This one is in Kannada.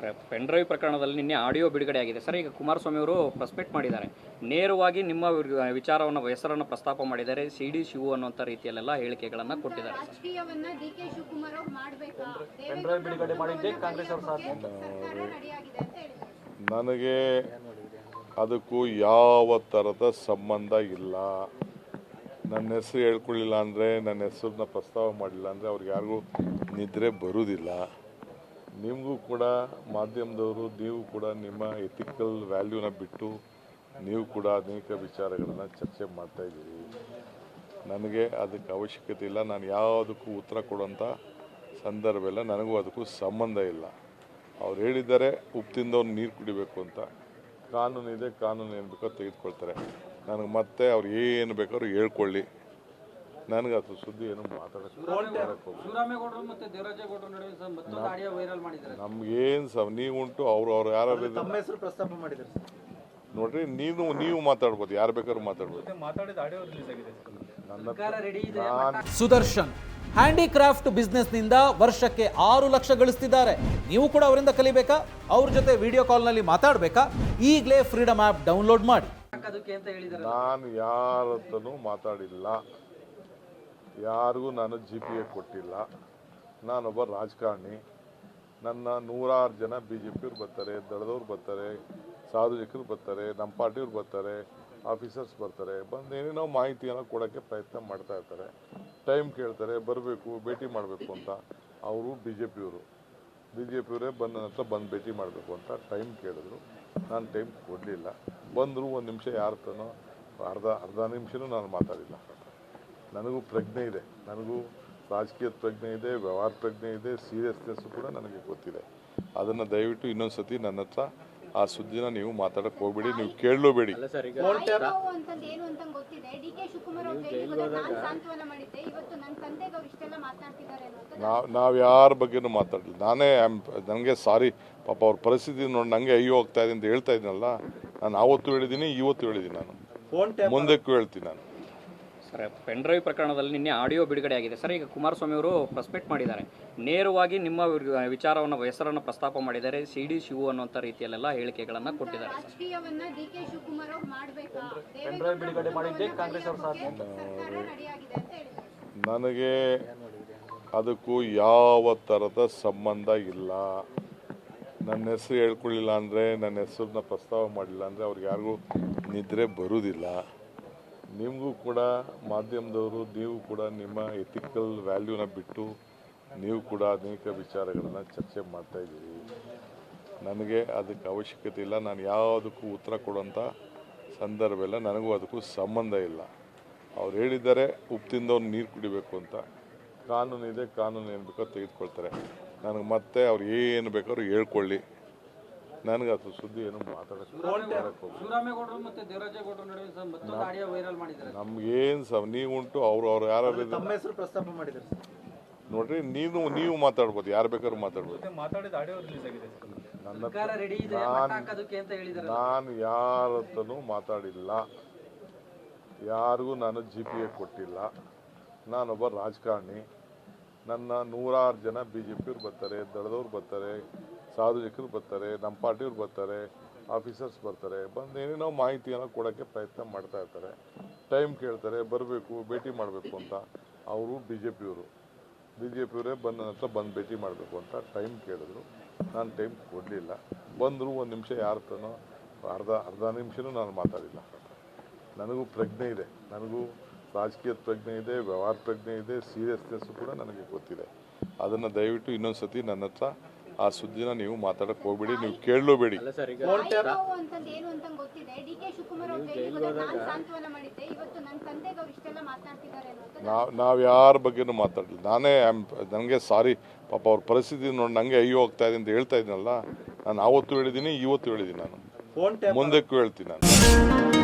ಸರ್ ಪೆನ್ ಡ್ರೈವ್ ಪ್ರಕರಣದಲ್ಲಿ ನಿನ್ನೆ ಆಡಿಯೋ ಬಿಡುಗಡೆ ಆಗಿದೆ. ಸರ್ ಈಗ ಕುಮಾರಸ್ವಾಮಿ ಅವರು ಪ್ರಸ್ಪೆಕ್ಟ್ ಮಾಡಿದ್ದಾರೆ. ನೇರವಾಗಿ ನಿಮ್ಮ ವಿಚಾರವನ್ನು ಹೆಸರನ್ನು ಪ್ರಸ್ತಾಪ ಮಾಡಿದ್ದಾರೆ. ಸಿ ಡಿ ಶಿವು ಅನ್ನುವಂಥ ರೀತಿಯಲ್ಲೆಲ್ಲ ಹೇಳಿಕೆಗಳನ್ನು ಕೊಟ್ಟಿದ್ದಾರೆ ಪೆನ್ಡ್ರೈವ್ ನನಗೆ ಅದಕ್ಕೂ ಯಾವ ಥರದ ಸಂಬಂಧ ಇಲ್ಲ. ನನ್ನ ಹೆಸರು ಹೇಳ್ಕೊಳ್ಳಿಲ್ಲ ಅಂದರೆ ನನ್ನ ಹೆಸರನ್ನ ಪ್ರಸ್ತಾವ ಮಾಡಿಲ್ಲ ಅಂದರೆ ಅವ್ರಿಗೆ ಯಾರಿಗೂ ನಿದ್ರೆ ಬರುವುದಿಲ್ಲ ನಿಮಗೂ ಕೂಡ ಮಾಧ್ಯಮದವರು, ನೀವು ಕೂಡ ನಿಮ್ಮ ಎಥಿಕಲ್ ವ್ಯಾಲ್ಯೂನ ಬಿಟ್ಟು ನೀವು ಕೂಡ ಅನೇಕ ವಿಚಾರಗಳನ್ನು ಚರ್ಚೆ ಮಾಡ್ತಾ ಇದ್ದೀರಿ. ನನಗೆ ಅದಕ್ಕೆ ಅವಶ್ಯಕತೆ ಇಲ್ಲ. ನಾನು ಯಾವುದಕ್ಕೂ ಉತ್ತರ ಕೊಡೋಂಥ ಸಂದರ್ಭ ಇಲ್ಲ. ನನಗೂ ಅದಕ್ಕೂ ಸಂಬಂಧ ಇಲ್ಲ. ಅವ್ರು ಹೇಳಿದ್ದಾರೆ ಉಪ್ಪು ನೀರು ಕುಡಿಬೇಕು ಅಂತ. ಕಾನೂನು ಇದೆ, ಕಾನೂನು ಏನು ಬೇಕೋ ತೆಗೆದುಕೊಳ್ತಾರೆ. ನನಗೆ ಮತ್ತೆ ಅವ್ರು ಏನು ಬೇಕಾದ್ರೂ ಹೇಳ್ಕೊಳ್ಳಿ. ನನಗೆ ಅದು ಸುದ್ದಿ ಏನು ಮಾತಾಡಕ್ಕೆ ಹೋಗ್ಬೇಡಿ. ಶಿವರಾಮೇಗೌಡರು ಮತ್ತೆ ದೇವರಾಜೇಗೌಡರ ನಡುವೆ ಸಹ ಆಡಿಯೋ ವೈರಲ್ ಮಾಡಿದ್ದಾರೆ. ನಮ್ಗೇನು ಸ ನೀವುಂಟು ಅವ್ರು ಅವ್ರು ಯಾರು ತಮ್ಮ ಹೆಸರು ಪ್ರಸ್ತಾಪ ಮಾಡಿದ್ದಾರೆ ನೋಡ್ರಿ ನೀನು ನೀವು ಮಾತಾಡ್ಬೋದು ಯಾರು ಬೇಕಾದ್ರೂ ಮಾತಾಡ್ಬೋದು. ಸುದರ್ಶನ್ ಹ್ಯಾಂಡಿಕ್ರಾಫ್ಟ್ ಬಿಸ್ನೆಸ್ನಿಂದ ವರ್ಷಕ್ಕೆ ಆರು ಲಕ್ಷ ಗಳಿಸ್ತಿದ್ದಾರೆ. ನೀವು ಕೂಡ ಅವರಿಂದ ಕಲಿಬೇಕಾ? ಅವ್ರ ಜೊತೆ ವಿಡಿಯೋ ಕಾಲ್ನಲ್ಲಿ ಮಾತಾಡಬೇಕಾ? ಈಗಲೇ ಫ್ರೀಡಮ್ ಆ್ಯಪ್ ಡೌನ್ಲೋಡ್ ಮಾಡಿ. ಹಾಕೋದಕ್ಕೆ ಅಂತ ಹೇಳಿದ್ದಾರೆ ನಾನು ಯಾರತ್ತೂ ಮಾತಾಡಿಲ್ಲ. ಯಾರಿಗೂ ನಾನು ಜಿ ಪಿ ಎ ಕೊಟ್ಟಿಲ್ಲ. ನಾನೊಬ್ಬ ರಾಜಕಾರಣಿ. ನನ್ನ ನೂರಾರು ಜನ ಬಿ ಜೆ ಪಿಯವ್ರು ಬರ್ತಾರೆ, ದಳದವ್ರು ಬರ್ತಾರೆ ಸಾರ್ವಜನಿಕರು ಬರ್ತಾರೆ, ನಮ್ಮ ಪಾರ್ಟಿಯವ್ರು ಬರ್ತಾರೆ, ಆಫೀಸರ್ಸ್ ಬರ್ತಾರೆ. ಬಂದು ಏನೇನೋ ಮಾಹಿತಿಯನ್ನು ಕೊಡೋಕ್ಕೆ ಪ್ರಯತ್ನ ಮಾಡ್ತಾ ಇರ್ತಾರೆ. ಟೈಮ್ ಕೇಳ್ತಾರೆ, ಬರಬೇಕು, ಭೇಟಿ ಮಾಡಬೇಕು ಅಂತ. ಅವರು ಬಿ ಜೆ ಪಿಯವರು ಬಿ ಜೆ ಪಿಯವರೇ ಬಂದ ನಂತರ ಬಂದು ಭೇಟಿ ಮಾಡಬೇಕು ಅಂತ ಟೈಮ್ ಕೇಳಿದ್ರು. ನಾನು ಟೈಮ್ ಕೊಡಲಿಲ್ಲ. ಬಂದರೂ ಒಂದು ನಿಮಿಷ ಯಾರ ಅರ್ಧ ಅರ್ಧ ನಿಮಿಷನೂ ನಾನು ಮಾತಾಡಿಲ್ಲ. ನನಗೂ ಪ್ರಜ್ಞೆ ಇದೆ. ನನಗೂ ರಾಜಕೀಯದ ಪ್ರಜ್ಞೆ ಇದೆ ವ್ಯವಹಾರ ಪ್ರಜ್ಞೆ ಇದೆ ಸೀರಿಯಸ್ನೆಸ್ ಕೂಡ ನನಗೆ ಗೊತ್ತಿದೆ. ಅದನ್ನು ದಯವಿಟ್ಟು ಇನ್ನೊಂದು ಸತಿ ನನ್ನ ಹತ್ರ ಆ ಸುದ್ದಿನ ನೀವು ಮಾತಾಡಕ್ಕೆ ಹೋಗ್ಬೇಡಿ ನೀವು ಕೇಳಲೂಬೇಡಿ. ನೋವು ಏನು ಅಂತ ಗೊತ್ತಿದೆ. ಡಿ ಕೆ ಶಿವಕುಮಾರ್ ಅವ್ರು ಜೈಲಿಗೆ ಸಾಂತ್ವನ ಮಾಡಿದ್ದೆ. ಇವತ್ತು ನನ್ನ ತಂದೆಗೆ ಅವ್ರು ಇಷ್ಟೆಲ್ಲ ಮಾತನಾಡ್ತಿದ್ದಾರೆ ನಾವು ನಾವು ಯಾರ ಬಗ್ಗೆನೂ ಮಾತಾಡಲಿಲ್ಲ. ನಾನೇ ನನಗೆ ಸಾರಿ ಪಾಪ ಅವ್ರ ಪರಿಸ್ಥಿತಿ ನೋಡಿ ನನಗೆ ಅಯ್ಯೋ ಹೋಗ್ತಾ ಇದೆ ಅಂತ ಹೇಳ್ತಾ ಇದ್ದೀನಲ್ಲ ನಾನು ಆವತ್ತು ಹೇಳಿದ್ದೀನಿ ಇವತ್ತು ಹೇಳಿದ್ದೀನಿ ನಾನು. ಫೋನ್ ಟ್ಯಾಪ್ ಮುಂದಕ್ಕೂ ಹೇಳ್ತೀನಿ ನಾನು. ಸರ್ ಪೆನ್ಡ್ರೈವ್ ಪ್ರಕರಣದಲ್ಲಿ ನಿನ್ನೆ ಆಡಿಯೋ ಬಿಡುಗಡೆ ಆಗಿದೆ. ಸರ್ ಈಗ ಕುಮಾರಸ್ವಾಮಿ ಅವರು ಪ್ರಸ್ಪೆಕ್ಟ್ ಮಾಡಿದ್ದಾರೆ. ನೇರವಾಗಿ ನಿಮ್ಮ ವಿಚಾರವನ್ನು ಹೆಸರನ್ನು ಪ್ರಸ್ತಾಪ ಮಾಡಿದ್ದಾರೆ. ಸಿ ಡಿ ಶಿವು ಅನ್ನುವಂಥ ರೀತಿಯಲ್ಲೆಲ್ಲ ಹೇಳಿಕೆಗಳನ್ನು ಕೊಟ್ಟಿದ್ದಾರೆ. ಸರ್. ರಾಜಕೀಯವನ್ನ ಡಿ ಕೆ ಶಿವಕುಮಾರ್ ಅವ್ರು ಮಾಡ್ಬೇಕಾ? ಪೆನ್ಡ್ರೈವ್ ಬಿಡುಗಡೆ ಮಾಡಿದ್ದೆ ಕಾಂಗ್ರೆಸ್ ಅವ್ರ ಸಾಥ್. ಸರ್ಕಾರ ರೆಡಿಯಾಗಿದೆ ಅಂತ ಹೇಳಿದ್ರು ನನಗೆ ಅದಕ್ಕೂ ಯಾವ ಥರದ ಸಂಬಂಧ ಇಲ್ಲ. ನನ್ನ ಹೆಸರು ಹೇಳ್ಕೊಳ್ಳಿಲ್ಲ ಅಂದರೆ ನನ್ನ ಹೆಸರನ್ನ ಪ್ರಸ್ತಾವ ಮಾಡಿಲ್ಲ ಅಂದರೆ ಅವ್ರಿಗೆ ಯಾರಿಗೂ ನಿದ್ರೆ ಬರುವುದಿಲ್ಲ ನಿಮಗೂ ಕೂಡ ಮಾಧ್ಯಮದವರು, ನೀವು ಕೂಡ ನಿಮ್ಮ ಎಥಿಕಲ್ ವ್ಯಾಲ್ಯೂನ ಬಿಟ್ಟು ನೀವು ಕೂಡ ಅನೇಕ ವಿಚಾರಗಳನ್ನು ಚರ್ಚೆ ಮಾಡ್ತಾ ಇದ್ದೀರಿ. ನನಗೆ ಅದಕ್ಕೆ ಅವಶ್ಯಕತೆ ಇಲ್ಲ. ನಾನು ಯಾವುದಕ್ಕೂ ಉತ್ತರ ಕೊಡೋಂಥ ಸಂದರ್ಭ ಇಲ್ಲ. ನನಗೂ ಅದಕ್ಕೂ ಸಂಬಂಧ ಇಲ್ಲ. ಅವ್ರು ಹೇಳಿದ್ದಾರೆ ಉಪ್ಪು ತಿಂದವ್ರು ನೀರು ಕುಡಿಬೇಕು ಅಂತ. ಕಾನೂನು ಇದೆ, ಕಾನೂನು ಏನು ಬೇಕೋ ತೆಗೆದುಕೊಳ್ತಾರೆ. ನನಗೆ ಮತ್ತೆ ಅವ್ರು ಏನು ಬೇಕಾದ್ರೂ ಹೇಳ್ಕೊಳ್ಳಿ. ನನಗೆ ಅದು ಸುದ್ದಿ ಏನು ಮಾತಾಡಕ್ಕೆ ಸರ್ ಶಿವರಾಮೇಗೌಡರು ಮತ್ತೆ ದೇವರಾಜೇಗೌಡರ ನಡುವೆ ಸಹ ಮತ್ತೊಂದು ಆಡಿಯೋ ವೈರಲ್ ಮಾಡಿದ್ದಾರೆ. ನಮ್ಗೇನು ಸ ನೀವುಂಟು ಅವ್ರು ಅವ್ರು ಯಾರು ತಮ್ಮ ಹೆಸರು ಪ್ರಸ್ತಾಪ ಮಾಡಿದ್ದಾರೆ ನೋಡ್ರಿ ನೀನು ನೀವು ಮಾತಾಡ್ಬೋದು ಯಾರು ಬೇಕಾದ್ರೂ ಮಾತಾಡ್ಬೋದು. ಮಾತಾಡಿದ ಆಡಿಯೋ ರಿಲೀಸ್ ಆಗಿದೆ ನನ್ನ ಸರ್ಕಾರ ರೆಡಿ ಇದೆ ನಾನು ಹಾಕೋದಕ್ಕೆ ಅಂತ ಹೇಳಿದ್ದಾರೆ ನಾನು ಯಾರ ಹತ್ರನೂ ಮಾತಾಡಿಲ್ಲ. ಯಾರಿಗೂ ನಾನು ಜಿ ಪಿ ಎ ಕೊಟ್ಟಿಲ್ಲ. ನಾನೊಬ್ಬ ರಾಜಕಾರಣಿ. ನನ್ನ ನೂರಾರು ಜನ ಬಿ ಜೆ ಪಿಯವ್ರು ಬರ್ತಾರೆ ದಳದವ್ರು ಬರ್ತಾರೆ ಸಾರ್ವಜನಿಕರು ಬರ್ತಾರೆ, ನಮ್ಮ ಪಾರ್ಟಿಯವ್ರು ಬರ್ತಾರೆ, ಆಫೀಸರ್ಸ್ ಬರ್ತಾರೆ, ಬಂದು ಏನೇನೋ ಮಾಹಿತಿಯನ್ನು ಕೊಡೋಕ್ಕೆ ಪ್ರಯತ್ನ ಮಾಡ್ತಾ ಇರ್ತಾರೆ. ಟೈಮ್ ಕೇಳ್ತಾರೆ, ಬರಬೇಕು, ಭೇಟಿ ಮಾಡಬೇಕು ಅಂತ. ಅವರು ಬಿ ಜೆ ಪಿಯವರು ಬಿ ಜೆ ಪಿಯವರೇ ಬಂದು ಹತ್ರ ಬಂದು ಭೇಟಿ ಮಾಡಬೇಕು ಅಂತ ಟೈಮ್ ಕೇಳಿದ್ರು. ನಾನು ಟೈಮ್ ಕೊಡಲಿಲ್ಲ. ಬಂದರೂ ಒಂದು ನಿಮಿಷ ಯಾರ ಅರ್ಧ ಅರ್ಧ ನಿಮಿಷನೂ ನಾನು ಮಾತಾಡಿಲ್ಲ. ನನಗೂ ಪ್ರಜ್ಞೆ ಇದೆ. ನನಗೂ ರಾಜಕೀಯದ ಪ್ರಜ್ಞೆ ಇದೆ, ವ್ಯವಹಾರ ಪ್ರಜ್ಞೆ ಇದೆ ಸೀರಿಯಸ್ನೆಸ್ ಕೂಡ ನನಗೆ ಗೊತ್ತಿದೆ. ಅದನ್ನು ದಯವಿಟ್ಟು ಇನ್ನೊಂದು ಸತಿ ನನ್ನ ಹತ್ರ ಆ ಸುದ್ದಿನ ನೀವು ಮಾತಾಡಕ್ಕೆ ಹೋಗ್ಬೇಡಿ ನೀವು ಕೇಳಲೂಬೇಡಿ. ನೋವು ಏನು ಅಂತ ಗೊತ್ತಿದೆ. ಡಿ ಕೆ ಶಿವಕುಮಾರ್ ಅವ್ರು ಜೈಲಿಗೆ ಹೋದಾಗ ನಾನ್ ಸಾಂತ್ವನ ಇವತ್ತು ನನ್ನ ತಂದೆಗೆ ಅವ್ರು ಇಷ್ಟೆಲ್ಲ ಮಾತನಾಡ್ತಿದ್ದಾರೆ ನಾವು ನಾವು ಯಾರ ಬಗ್ಗೆನೂ ಮಾತಾಡಲಿಲ್ಲ. ನಾನೇ ನನಗೆ ಸಾರಿ ಪಾಪ ಅವ್ರ ಪರಿಸ್ಥಿತಿ ನೋಡಿ ನನಗೆ ಅಯ್ಯೋ ಹೋಗ್ತಾ ಇದೆ ಅಂತ ಹೇಳ್ತಾ ಇದ್ದೀನಲ್ಲ ನಾನು ಆವತ್ತು ಹೇಳಿದ್ದೀನಿ ಇವತ್ತು ಹೇಳಿದ್ದೀನಿ ನಾನು. ಫೋನ್ ಟ್ಯಾಪ್ ಮುಂದಕ್ಕೂ ಹೇಳ್ತೀನಿ ನಾನು.